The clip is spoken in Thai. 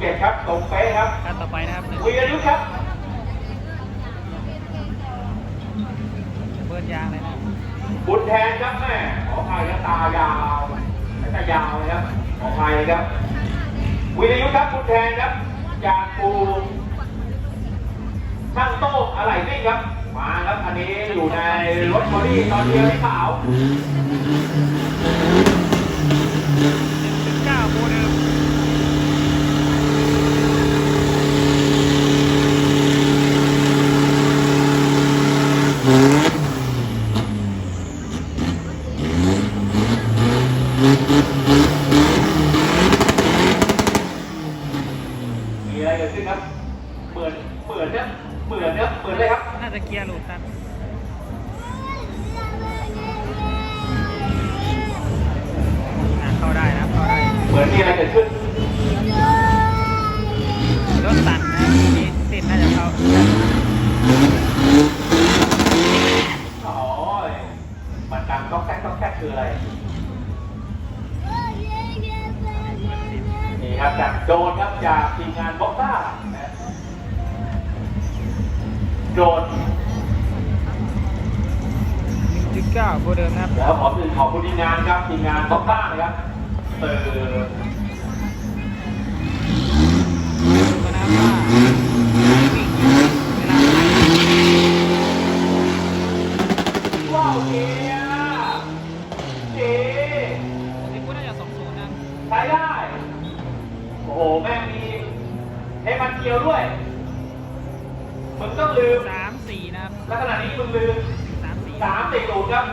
1.7ครับตรงเป๊ะครับขั้นต่อไปนะครับหนึ่งวีรยุทธ์ครับเบิร์นยางเลยนะบุญแทนครับแม่ขออภัยครับตายาวและตายาวนะครับขออภัยครับวีรยุทธ์ครับบุญแทนครับจากปูช่างโต้งอะไรนี่ครับ มาครับอันนี้อยู่ในรถคอรี่ตอนเดียวที่ขาว หนึ่งจุดเก้าโมเดิม มีอะไรเกิดขึ้นครับ เหมือน เหมือนเนี่ยเหมือนเนี่ยเหมือนเลยครับ น่าจะเกียร์หลุดครับอะเข้าได้นะครับเข้าได้ เหมือนมีอะไรเกิดขึ้น รถตัดนะมีติดน่าจะเข้าอ๋อมันดังก๊อกแก๊กก๊อกแก๊กคืออะไร นี่ครับจากโดนครับจากทีมงานบ็อกซ่านะโดนหนึ่งจุดเก้าโบเดิมนะครับแล้วขอถึงขอบคุณทีมงานครับทีมงานบ็อกซ่านะครับเออ โอ้โห แม่งมีให้มันเกียวด้วย มึงต้องลืมสามสี่นะครับลักษณะนี้มึงลืมสามสี่สามสี่ศูนย์ครับ